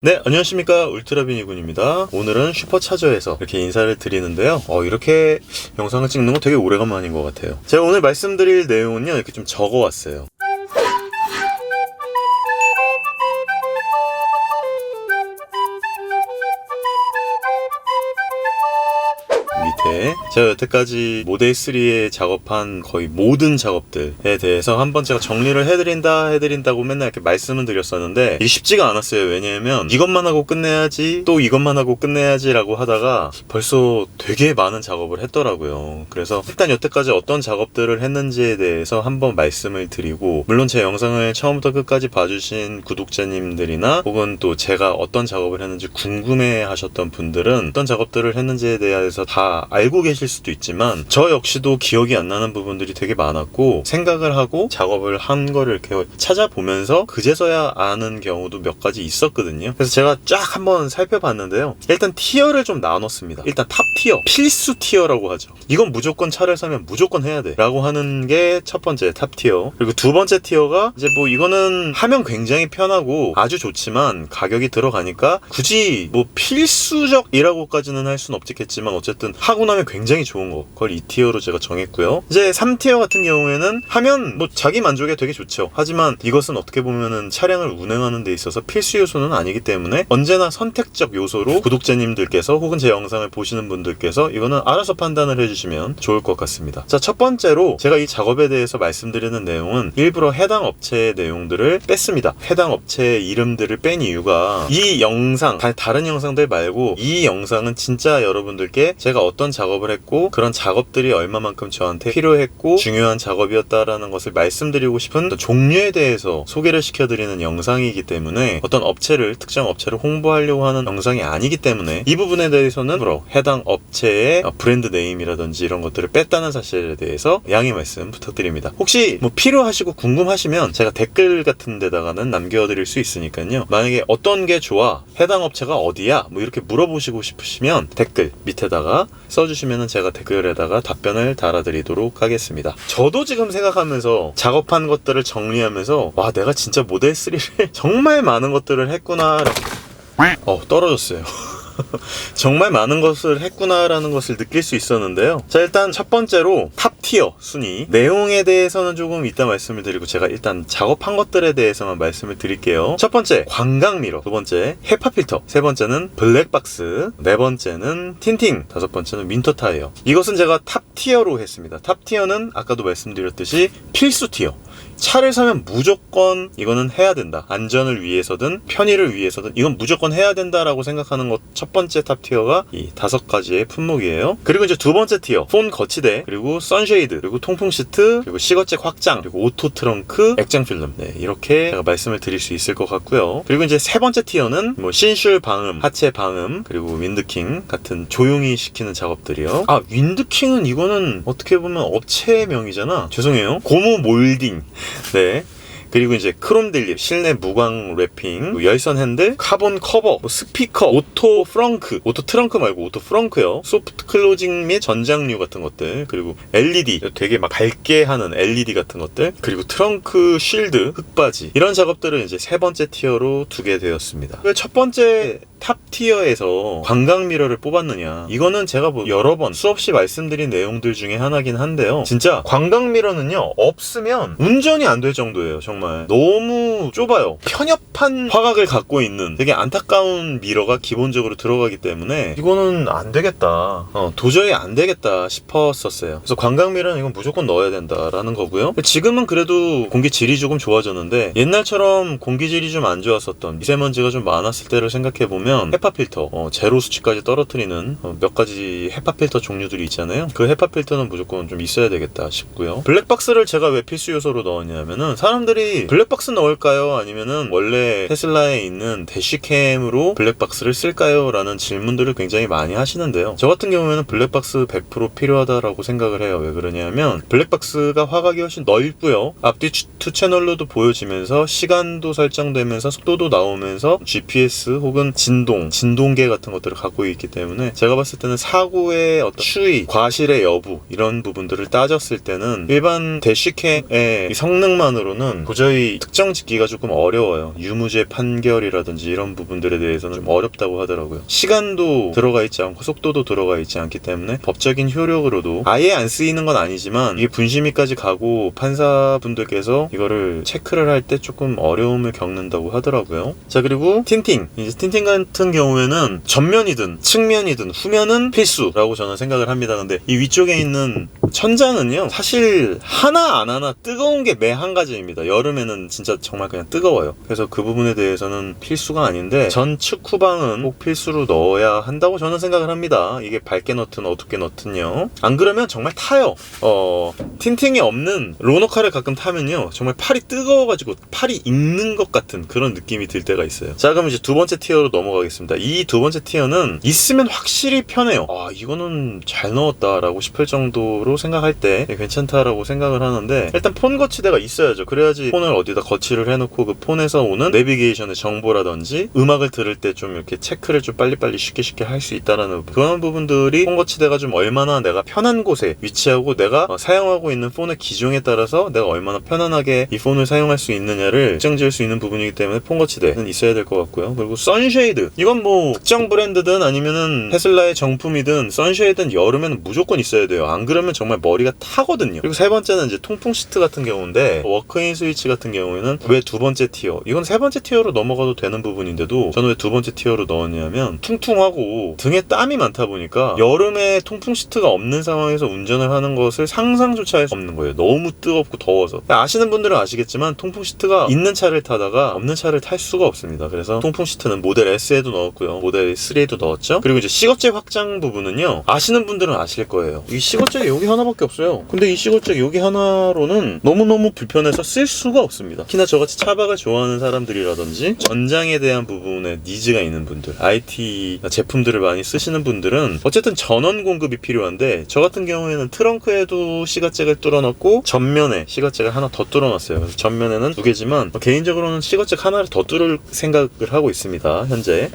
네, 안녕하십니까. 울트라비니군입니다. 오늘은 슈퍼차저에서 이렇게 인사를 드리는데요. 어, 이렇게 영상을 찍는 거 되게 오래간만인 것 같아요. 제가 오늘 말씀드릴 내용은요, 이렇게 좀 적어왔어요. 제가 여태까지 모델 3에 작업한 거의 모든 작업들에 대해서 한번 제가 정리를 해드린다 해드린다고 맨날 이렇게 말씀을 드렸었는데 이게 쉽지가 않았어요. 왜냐면 이것만 하고 끝내야지 또 이것만 하고 끝내야지 라고 하다가 벌써 되게 많은 작업을 했더라고요. 그래서 일단 여태까지 어떤 작업들을 했는지에 대해서 한번 말씀을 드리고 물론 제 영상을 처음부터 끝까지 봐주신 구독자님들이나 혹은 또 제가 어떤 작업을 했는지 궁금해 하셨던 분들은 어떤 작업들을 했는지에 대해서 다 알고 계실 수도 있지만 저 역시도 기억이 안 나는 부분들이 되게 많았고 생각을 하고 작업을 한 거를 이렇게 찾아보면서 그제서야 아는 경우도 몇 가지 있었거든요. 그래서 제가 쫙 한번 살펴봤는데요. 일단 티어를 좀 나눴습니다. 일단 탑 티어, 필수 티어라고 하죠. 이건 무조건 차를 사면 무조건 해야 돼. 라고 하는 게 첫 번째 탑 티어. 그리고 두 번째 티어가 이제 뭐 이거는 하면 굉장히 편하고 아주 좋지만 가격이 들어가니까 굳이 뭐 필수적이라고까지는 할 수는 없겠지만 어쨌든 하고 나면 굉장히 좋은 거. 그걸 2티어로 제가 정했고요. 이제 3티어 같은 경우에는 하면 뭐 자기 만족에 되게 좋죠. 하지만 이것은 어떻게 보면은 차량을 운행하는 데 있어서 필수 요소는 아니기 때문에 언제나 선택적 요소로 구독자님들께서 혹은 제 영상을 보시는 분들께서 이거는 알아서 판단을 해주시면 좋을 것 같습니다. 자, 첫 번째로 제가 이 작업에 대해서 말씀드리는 내용은 일부러 해당 업체의 내용들을 뺐습니다. 해당 업체의 이름들을 뺀 이유가 이 영상, 다, 다른 영상들 말고 이 영상은 진짜 여러분들께 제가 어떤 작업을 했고 그런 작업들이 얼마만큼 저한테 필요했고 중요한 작업이었다라는 것을 말씀드리고 싶은 종류에 대해서 소개를 시켜드리는 영상이기 때문에 어떤 업체를 특정 업체를 홍보하려고 하는 영상이 아니기 때문에 이 부분에 대해서는 일부러 해당 업체의 브랜드 네임이라든지 이런 것들을 뺐다는 사실에 대해서 양해 말씀 부탁드립니다. 혹시 뭐 필요하시고 궁금하시면 제가 댓글 같은 데다가는 남겨드릴 수 있으니까요. 만약에 어떤 게 좋아 해당 업체가 어디야 뭐 이렇게 물어보시고 싶으시면 댓글 밑에다가 써주시면 제가 댓글에다가 답변을 달아드리도록 하겠습니다. 저도 지금 생각하면서 작업한 것들을 정리하면서 와 내가 진짜 모델 3를 정말 많은 것들을 했구나. 어 떨어졌어요. 정말 많은 것을 했구나라는 것을 느낄 수 있었는데요. 자, 일단 첫 번째로 탑 티어 순위. 내용에 대해서는 조금 이따 말씀을 드리고 제가 일단 작업한 것들에 대해서만 말씀을 드릴게요. 첫 번째, 광각 미러. 두 번째, 헤파 필터. 세 번째는 블랙박스. 네 번째는 틴팅. 다섯 번째는 윈터 타이어. 이것은 제가 탑 티어로 했습니다. 탑 티어는 아까도 말씀드렸듯이 필수 티어. 차를 사면 무조건 이거는 해야 된다. 안전을 위해서든 편의를 위해서든 이건 무조건 해야 된다라고 생각하는 것 첫 번째 탑 티어가 이 다섯 가지의 품목이에요. 그리고 이제 두 번째 티어 폰 거치대 그리고 선쉐이드 그리고 통풍 시트 그리고 시거잭 확장 그리고 오토 트렁크 액정 필름 네 이렇게 제가 말씀을 드릴 수 있을 것 같고요. 그리고 이제 세 번째 티어는 뭐 신슐 방음, 하체 방음 그리고 윈드킹 같은 조용히 시키는 작업들이요. 아 윈드킹은 이거는 어떻게 보면 업체명이잖아. 죄송해요. 고무 몰딩 네. 그리고 이제 크롬 딜립, 실내 무광 랩핑, 뭐 열선 핸들, 카본 커버, 뭐 스피커, 오토 프렁크, 오토 트렁크 말고 오토 프렁크요. 소프트 클로징 및 전장류 같은 것들, 그리고 LED, 되게 막 밝게 하는 LED 같은 것들, 그리고 트렁크 쉴드, 흙바지 이런 작업들은 이제 세 번째 티어로 두게 되었습니다. 첫 번째 탑 티어에서 관광 미러를 뽑았느냐 이거는 제가 뭐 여러 번 수없이 말씀드린 내용들 중에 하나긴 한데요 진짜 관광 미러는요 없으면 운전이 안 될 정도예요 정말 너무 좁아요 편협한 화각을 갖고 있는 되게 안타까운 미러가 기본적으로 들어가기 때문에 이거는 안 되겠다 어, 도저히 안 되겠다 싶었었어요 그래서 관광 미러는 이건 무조건 넣어야 된다라는 거고요 지금은 그래도 공기 질이 조금 좋아졌는데 옛날처럼 공기 질이 좀 안 좋았었던 미세먼지가 좀 많았을 때를 생각해 보면 헤파 필터 어, 제로 수치까지 떨어뜨리는 어, 몇 가지 헤파 필터 종류들이 있잖아요. 그 헤파 필터는 무조건 좀 있어야 되겠다 싶고요. 블랙박스를 제가 왜 필수 요소로 넣었냐면은 사람들이 블랙박스 넣을까요? 아니면은 원래 테슬라에 있는 대시캠으로 블랙박스를 쓸까요? 라는 질문들을 굉장히 많이 하시는데요. 저 같은 경우에는 블랙박스 100% 필요하다라고 생각을 해요. 왜 그러냐면 블랙박스가 화각이 훨씬 넓고요. 앞뒤 투 채널로도 보여지면서 시간도 설정되면서 속도도 나오면서 GPS 혹은 진 진동, 진동계 같은 것들을 갖고 있기 때문에 제가 봤을 때는 사고의 어떤 추이, 과실의 여부 이런 부분들을 따졌을 때는 일반 대쉬캠의 이 성능만으로는 특정 짓기가 조금 어려워요. 유무죄 판결이라든지 이런 부분들에 대해서는 좀 어렵다고 하더라고요. 시간도 들어가 있지 않고 속도도 들어가 있지 않기 때문에 법적인 효력으로도 아예 안 쓰이는 건 아니지만 이게 분심이까지 가고 판사분들께서 이거를 체크를 할 때 조금 어려움을 겪는다고 하더라고요. 자 그리고 틴팅 이제 틴팅 같은 경우에는 전면이든 측면이든 후면은 필수라고 저는 생각을 합니다. 근데 이 위쪽에 있는 천장은요 사실 하나 안 하나 뜨거운 게 매 한 가지입니다. 여름에는 진짜 정말 그냥 뜨거워요. 그래서 그 부분에 대해서는 필수가 아닌데 전 측 후방은 꼭 필수로 넣어야 한다고 저는 생각을 합니다. 이게 밝게 넣든 어둡게 넣든요. 안 그러면 정말 타요. 어 틴팅이 없는 로너카를 가끔 타면요 정말 팔이 뜨거워가지고 팔이 익는 것 같은 그런 느낌이 들 때가 있어요. 자 그럼 이제 두 번째 티어로 넘어가겠습니다. 이 두 번째 티어는 있으면 확실히 편해요. 아 이거는 잘 넣었다 라고 싶을 정도로 생각할 때 괜찮다라고 생각을 하는데 일단 폰 거치대가 있어야죠. 그래야지 폰을 어디다 거치를 해놓고 그 폰에서 오는 내비게이션의 정보라든지 음악을 들을 때 좀 이렇게 체크를 좀 빨리빨리 쉽게 쉽게 할 수 있다라는. 그런 부분들이 폰 거치대가 좀 얼마나 내가 편한 곳에 위치하고 내가 어, 사용하고 있는 폰의 기종에 따라서 내가 얼마나 편안하게 이 폰을 사용할 수 있느냐를 측정지을 수 있는 부분이기 때문에 폰 거치대는 있어야 될 것 같고요. 그리고 선쉐이드 이건 뭐 특정 브랜드든 아니면은 테슬라의 정품이든 선쉐이드는 여름에는 무조건 있어야 돼요. 안 그러면 정말 머리가 타거든요. 그리고 세 번째는 이제 통풍 시트 같은 경우인데 워크인 스위치 같은 경우에는 왜 두 번째 티어? 이건 세 번째 티어로 넘어가도 되는 부분인데도 저는 왜 두 번째 티어로 넣었냐면 퉁퉁하고 등에 땀이 많다 보니까 여름에 통풍 시트가 없는 상황에서 운전을 하는 것을 상상조차 할 수 없는 거예요. 너무 뜨겁고 더워서. 아시는 분들은 아시겠지만 통풍 시트가 있는 차를 타다가 없는 차를 탈 수가 없습니다. 그래서 통풍 시트는 모델 S에도 넣었고요. 모델 3에도 넣었죠. 그리고 이제 시거잭 확장 부분은요. 아시는 분들은 아실 거예요. 이 시거잭이 여기 하나밖에 없어요. 근데 이 시거잭 여기 하나로는 너무너무 불편해서 쓸 수가 없습니다. 특히나 저같이 차박을 좋아하는 사람들이라든지 전장에 대한 부분에 니즈가 있는 분들, IT 제품들을 많이 쓰시는 분들은 어쨌든 전원 공급이 필요한데 저 같은 경우에는 트렁크에도 시거잭을 뚫어놨고 전면에 시거잭을 하나 더 뚫어놨어요. 그래서 전면에는 두 개지만 개인적으로는 시거잭 하나를 더 뚫을 생각을 하고 있습니다. 현재.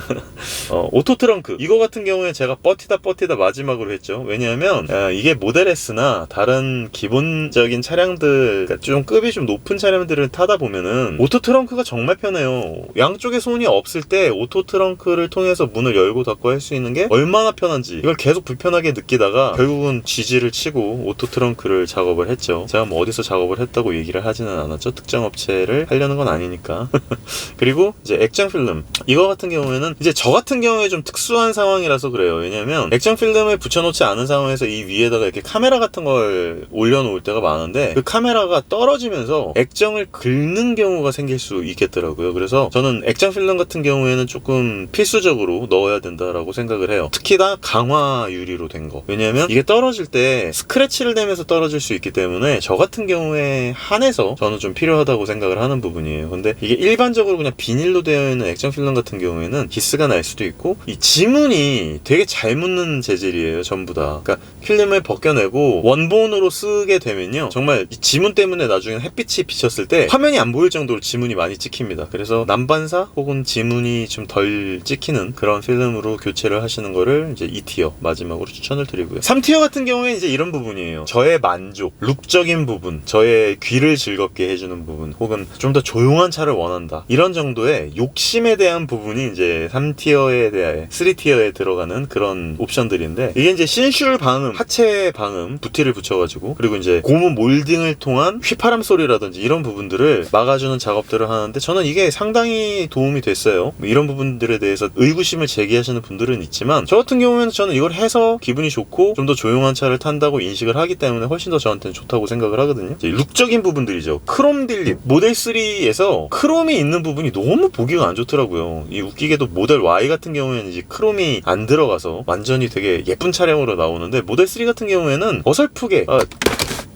어, 오토 트렁크 이거 같은 경우에 제가 버티다 버티다 마지막으로 했죠. 왜냐하면 어, 이게 모델 S나 다른 기본적인 차량들 그러니까 좀 급이 좀 높은 차량들을 타다 보면은 오토 트렁크가 정말 편해요. 양쪽에 손이 없을 때 오토 트렁크를 통해서 문을 열고 닫고 할 수 있는 게 얼마나 편한지 이걸 계속 불편하게 느끼다가 결국은 지지를 치고 오토 트렁크를 작업을 했죠. 제가 뭐 어디서 작업을 했다고 얘기를 하지는 않았죠. 특정 업체를 하려는 건 아니니까. 그리고 이제 액정 필름 이거 같은 경우에는 이제 저 같은 경우에 좀 특수한 상황이라서 그래요. 왜냐면 액정 필름을 붙여놓지 않은 상황에서 이 위에다가 이렇게 카메라 같은 걸 올려놓을 때가 많은데 그 카메라가 떨어지면서 액정을 긁는 경우가 생길 수 있겠더라고요. 그래서 저는 액정 필름 같은 경우에는 조금 필수적으로 넣어야 된다라고 생각을 해요. 특히나 강화 유리로 된 거. 왜냐면 이게 떨어질 때 스크래치를 내면서 떨어질 수 있기 때문에 저 같은 경우에 한해서 저는 좀 필요하다고 생각을 하는 부분이에요. 근데 이게 일반적으로 그냥 비닐로 되어 있는 액정 필름 같은 경우에는 기스가 날 수도 있고 이 지문이 되게 잘 묻는 재질이에요. 전부 다. 그러니까 필름을 벗겨내고 원본으로 쓰게 되면요. 정말 이 지문 때문에 나중에 햇빛이 비쳤을 때 화면이 안 보일 정도로 지문이 많이 찍힙니다. 그래서 난반사 혹은 지문이 좀 덜 찍히는 그런 필름으로 교체를 하시는 거를 이제 2티어 마지막으로 추천을 드리고요. 3티어 같은 경우에 이제 이런 부분이에요. 저의 만족, 룩적인 부분, 저의 귀를 즐겁게 해주는 부분, 혹은 좀 더 조용한 차를 원한다. 이런 정도의 욕심에 대한 부분이 이제 3티어에 대해 3티어에 들어가는 그런 옵션들인데 이게 이제 신슐 방음, 하체 방음, 부티를 붙여가지고 그리고 이제 고무 몰딩을 통한 휘파람 소리라든지 이런 부분들을 막아주는 작업들을 하는데 저는 이게 상당히 도움이 됐어요. 뭐 이런 부분들에 대해서 의구심을 제기하시는 분들은 있지만 저 같은 경우에는 저는 이걸 해서 기분이 좋고 좀 더 조용한 차를 탄다고 인식을 하기 때문에 훨씬 더 저한테는 좋다고 생각을 하거든요. 룩적인 부분들이죠. 크롬 딜립 모델 3에서 크롬이 있는 부분이 너무 보기가 안 좋더라고요. 이 웃기게도 모델 Y 같은 경우에는 이제 크롬이 안 들어가서 완전히 되게 예쁜 차량으로 나오는데 모델 3 같은 경우에는 어설프게 아,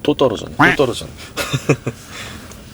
또 떨어졌네. 또 떨어졌네.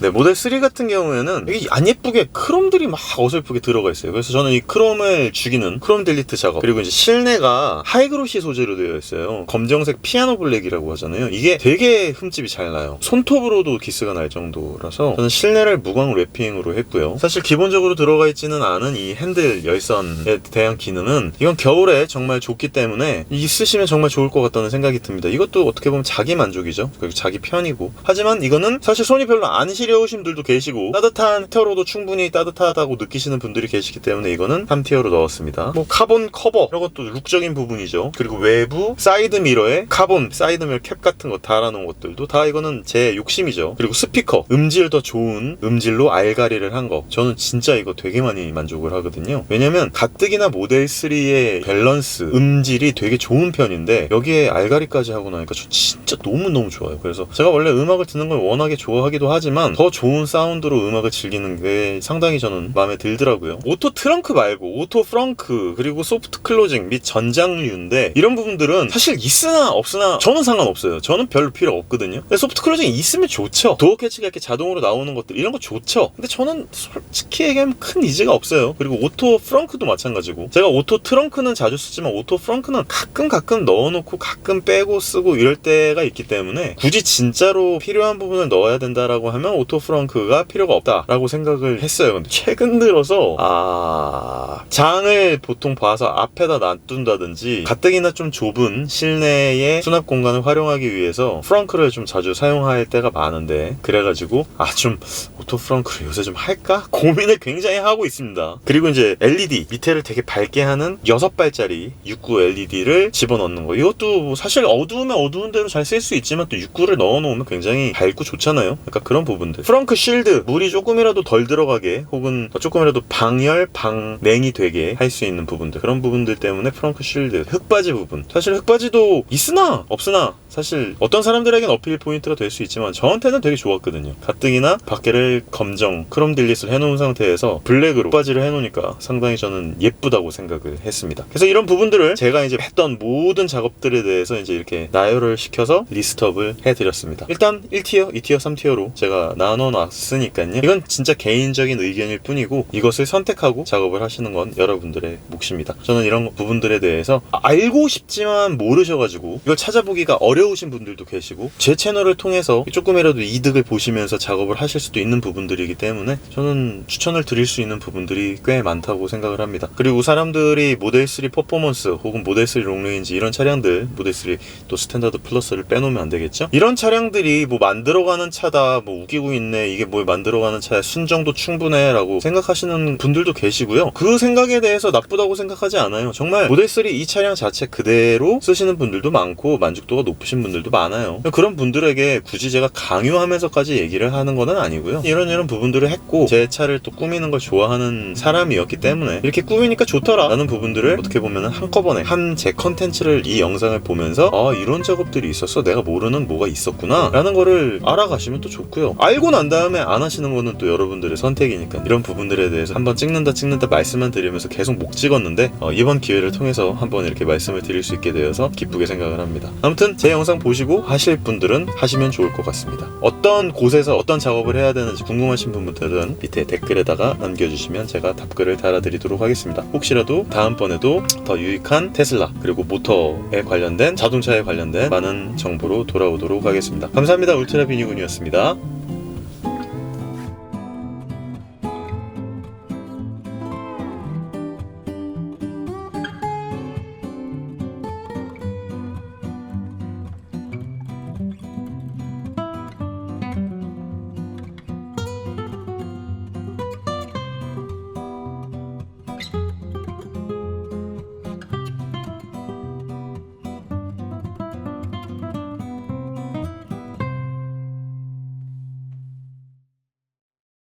네, 모델 3 같은 경우에는 이게 안 예쁘게 크롬들이 막 어설프게 들어가 있어요. 그래서 저는 이 크롬을 죽이는 크롬 딜리트 작업 그리고 이제 실내가 하이그로시 소재로 되어 있어요. 검정색 피아노 블랙이라고 하잖아요. 이게 되게 흠집이 잘 나요. 손톱으로도 기스가 날 정도라서 저는 실내를 무광 랩핑으로 했고요. 사실 기본적으로 들어가 있지는 않은 이 핸들 열선에 대한 기능은 이건 겨울에 정말 좋기 때문에 있으시면 정말 좋을 것 같다는 생각이 듭니다. 이것도 어떻게 보면 자기 만족이죠. 그리고 자기 편이고. 하지만 이거는 사실 손이 별로 안 시 분들도 계시고 따뜻한 히터로도 충분히 따뜻하다고 느끼시는 분들이 계시기 때문에 이거는 3티어로 넣었습니다. 뭐 카본 커버 이런 것도 룩적인 부분이죠. 그리고 외부 사이드 미러에 카본 사이드 미러 캡 같은 거 달아놓은 것들도 다 이거는 제 욕심이죠. 그리고 스피커 음질 더 좋은 음질로 알가리를 한 거. 저는 진짜 이거 되게 많이 만족을 하거든요. 왜냐면 가뜩이나 모델 3의 밸런스 음질이 되게 좋은 편인데 여기에 알가리까지 하고 나니까 저 진짜 너무 너무 좋아요. 그래서 제가 원래 음악을 듣는 걸 워낙에 좋아하기도 하지만 더 좋은 사운드로 음악을 즐기는 게 상당히 저는 마음에 들더라고요. 오토 트렁크 말고 오토 프렁크 그리고 소프트 클로징 및 전장류인데 이런 부분들은 사실 있으나 없으나 저는 상관없어요. 저는 별로 필요 없거든요. 소프트 클로징이 있으면 좋죠. 도어 캐치가 이렇게 자동으로 나오는 것들 이런 거 좋죠. 근데 저는 솔직히 얘기하면 큰 이지가 없어요. 그리고 오토 프렁크도 마찬가지고 제가 오토 트렁크는 자주 쓰지만 오토 프렁크는 가끔 가끔 넣어놓고 가끔 빼고 쓰고 이럴 때가 있기 때문에 굳이 진짜로 필요한 부분을 넣어야 된다라고 하면 프렁크가 필요가 없다라고 생각을 했어요. 근데 최근 들어서 아 장을 보통 봐서 앞에다 놔둔다든지 가뜩이나 좀 좁은 실내의 수납 공간을 활용하기 위해서 프렁크를 좀 자주 사용할 때가 많은데 그래가지고 아 좀 오토 프렁크를 요새 좀 할까 고민을 굉장히 하고 있습니다. 그리고 이제 LED 밑에를 되게 밝게 하는 6발짜리 69 LED를 집어넣는 거 이것도 뭐 사실 어두우면 어두운 대로 잘 쓸 수 있지만 또 69를 넣어놓으면 굉장히 밝고 좋잖아요. 그러니까 그런 부분 들. 프렁크 실드 물이 조금이라도 덜 들어가게 혹은 조금이라도 방열 방냉이 되게 할 수 있는 부분들 그런 부분들 때문에 프렁크 실드 흙바지 부분 사실 흙바지도 있으나 없으나 사실 어떤 사람들에겐 어필 포인트가 될 수 있지만 저한테는 되게 좋았거든요. 가뜩이나 밖에를 검정 크롬 딜릿을 해놓은 상태에서 블랙으로 바지를 해놓으니까 상당히 저는 예쁘다고 생각을 했습니다. 그래서 이런 부분들을 제가 이제 했던 모든 작업들에 대해서 이제 이렇게 나열을 시켜서 리스트업을 해드렸습니다. 일단 1티어, 2티어, 3티어로 제가 나눠놨으니까요. 이건 진짜 개인적인 의견일 뿐이고 이것을 선택하고 작업을 하시는 건 여러분들의 몫입니다. 저는 이런 부분들에 대해서 알고 싶지만 모르셔가지고 이걸 찾아보기가 어려우신 분들도 계시고 제 채널을 통해서 조금이라도 이득을 보시면서 작업을 하실 수도 있는 부분들이기 때문에 저는 추천을 드릴 수 있는 부분들이 꽤 많다고 생각을 합니다. 그리고 사람들이 모델 3 퍼포먼스 혹은 모델 3 롱레인지 이런 차량들 모델 3 또 스탠다드 플러스를 빼놓으면 안 되겠죠? 이런 차량들이 뭐 만들어가는 차다 뭐 우기고 있네 이게 뭘 만들어가는 차야 순정도 충분해 라고 생각하시는 분들도 계시고요. 그 생각에 대해서 나쁘다고 생각하지 않아요. 정말 모델 3 이 차량 자체 그대로 쓰시는 분들도 많고 만족도가 높으신 분들도 많아요. 그런 분들에게 굳이 제가 강요하면서까지 얘기를 하는 건 아니고요. 이런 이런 부분들을 했고 제 차를 또 꾸미는 걸 좋아하는 사람이었기 때문에 이렇게 꾸미니까 좋더라 라는 부분들을 어떻게 보면 한꺼번에 한 제 컨텐츠를 이 영상을 보면서 아 이런 작업들이 있었어 내가 모르는 뭐가 있었구나 라는 거를 알아가시면 또 좋고요. 알고 난 다음에 안 하시는 거는 또 여러분들의 선택이니까 이런 부분들에 대해서 한번 찍는다 찍는다 말씀만 드리면서 계속 목 찍었는데 어, 이번 기회를 통해서 한번 이렇게 말씀을 드릴 수 있게 되어서 기쁘게 생각을 합니다. 아무튼 제 영상 보시고 하실 분들은 하시면 좋을 것 같습니다. 어떤 곳에서 어떤 작업을 해야 되는지 궁금하신 분들은 밑에 댓글에다가 남겨주시면 제가 답글을 달아드리도록 하겠습니다. 혹시라도 다음번에도 더 유익한 테슬라 그리고 모터에 관련된 자동차에 관련된 많은 정보로 돌아오도록 하겠습니다. 감사합니다. 울트라 비니군이었습니다.